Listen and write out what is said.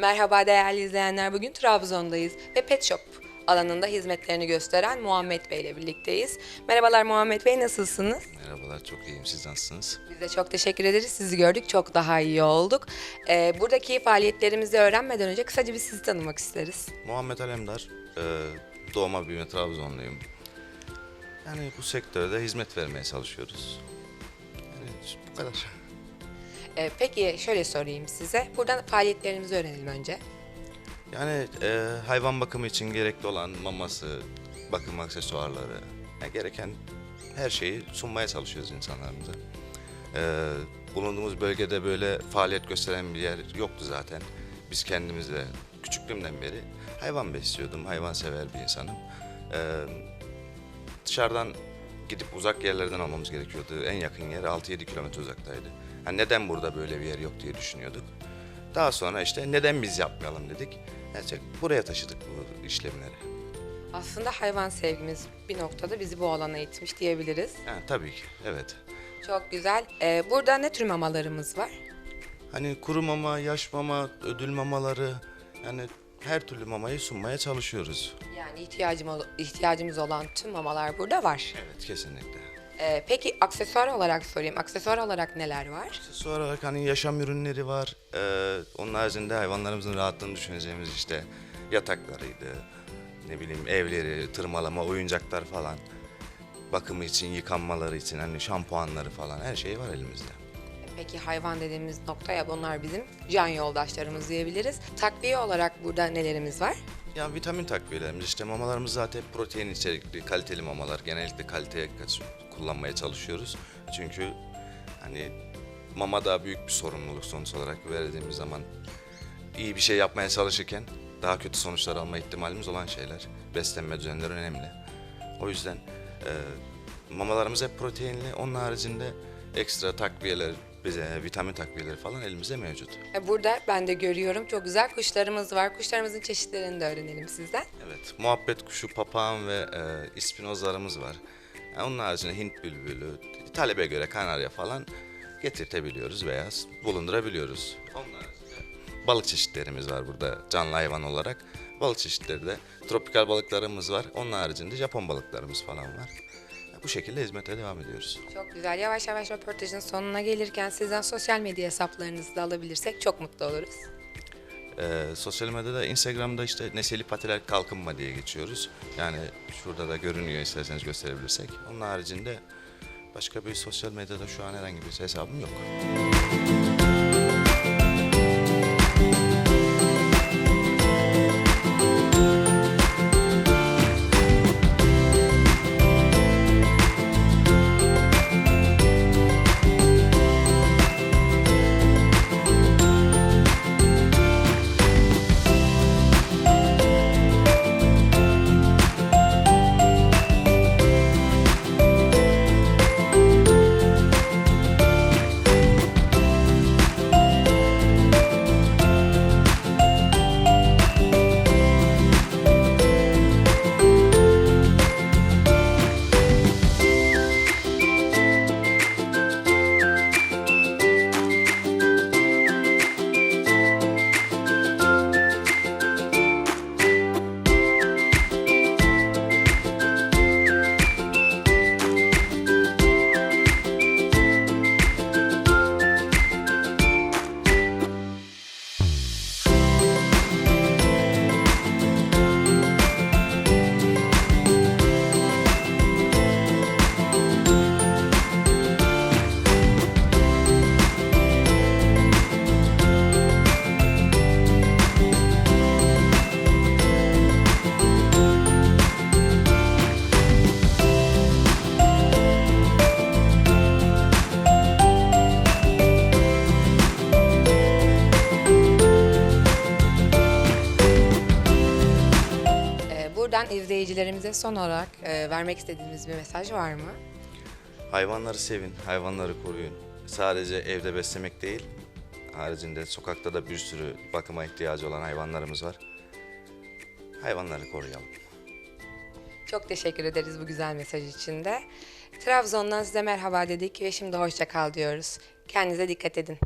Merhaba değerli izleyenler. Bugün Trabzon'dayız ve Pet Shop alanında hizmetlerini gösteren Muhammed Bey ile birlikteyiz. Merhabalar Muhammed Bey nasılsınız? Merhabalar, çok iyiyim. Siz nasılsınız? Biz de çok teşekkür ederiz. Sizi gördük. Çok daha iyi olduk. Ee, buradaki faaliyetlerimizi öğrenmeden önce kısaca bir sizi tanımak isteriz. Muhammed Alemdar, e, doğma büyüme Trabzonluyum. Yani bu sektörde hizmet vermeye çalışıyoruz. Yani bu kadar. Ee, peki şöyle sorayım size. Buradan faaliyetlerimizi öğrenelim önce. Yani e, hayvan bakımı için gerekli olan maması, bakım aksesuarları, yani gereken her şeyi sunmaya çalışıyoruz insanlarımıza. E, bulunduğumuz bölgede böyle faaliyet gösteren bir yer yoktu zaten. Biz kendimiz de küçüklüğümden beri hayvan besliyordum, hayvan sever bir insanım. E, dışarıdan gidip uzak yerlerden almamız gerekiyordu. En yakın yer 6-7 kilometre uzaktaydı. Yani neden burada böyle bir yer yok diye düşünüyorduk. Daha sonra işte neden biz yapmayalım dedik. Gerçek buraya taşıdık bu işlemleri. Aslında hayvan sevgimiz bir noktada bizi bu alana itmiş diyebiliriz. Yani tabii ki evet. Çok güzel. Ee, burada ne tür mamalarımız var? Hani kuru mama, yaş mama, ödül mamaları yani her türlü mamayı sunmaya çalışıyoruz. Yani ihtiyacım, ihtiyacımız olan tüm mamalar burada var. Evet kesinlikle. Ee, peki aksesuar olarak sorayım. Aksesuar olarak neler var? Sonra olarak hani yaşam ürünleri var. Ee, onun haricinde hayvanlarımızın rahatlığını düşüneceğimiz işte yataklarıydı, ne bileyim evleri, tırmalama, oyuncaklar falan. Bakımı için, yıkanmaları için hani şampuanları falan her şey var elimizde. Peki hayvan dediğimiz noktaya bunlar bizim can yoldaşlarımız diyebiliriz. Takviye olarak burada nelerimiz var? Yani vitamin takviyelerimiz işte mamalarımız zaten protein içerikli kaliteli mamalar. Genellikle kaliteye kullanmaya çalışıyoruz. Çünkü hani mama da büyük bir sorumluluk sonuç olarak verdiğimiz zaman iyi bir şey yapmaya çalışırken daha kötü sonuçlar alma ihtimalimiz olan şeyler. Beslenme düzenleri önemli. O yüzden e, mamalarımız hep proteinli. Onun haricinde ekstra takviyeler, bize vitamin takviyeleri falan elimizde mevcut. Ee, Burada ben de görüyorum çok güzel kuşlarımız var. Kuşlarımızın çeşitlerini de öğrenelim sizden. Evet, muhabbet kuşu, papağan ve e, ispinozlarımız var. Yani onun haricinde Hint bülbülü, talebe göre kanarya falan getirtebiliyoruz veya bulundurabiliyoruz. Onun haricinde balık çeşitlerimiz var burada canlı hayvan olarak. Balık çeşitleri de tropikal balıklarımız var. Onun haricinde Japon balıklarımız falan var. Bu şekilde hizmete devam ediyoruz. Çok güzel. Yavaş yavaş röportajın sonuna gelirken sizden sosyal medya hesaplarınızı da alabilirsek çok mutlu oluruz. Ee, sosyal medyada Instagram'da işte Neseli Patiler Kalkınma diye geçiyoruz. Yani şurada da görünüyor isterseniz gösterebilirsek. Onun haricinde başka bir sosyal medyada şu an herhangi bir hesabım yok. Buradan izleyicilerimize son olarak e, vermek istediğiniz bir mesaj var mı? Hayvanları sevin, hayvanları koruyun. Sadece evde beslemek değil, haricinde sokakta da bir sürü bakıma ihtiyacı olan hayvanlarımız var. Hayvanları koruyalım. Çok teşekkür ederiz bu güzel mesaj için de. Trabzon'dan size merhaba dedik ve şimdi hoşça kal diyoruz. Kendinize dikkat edin.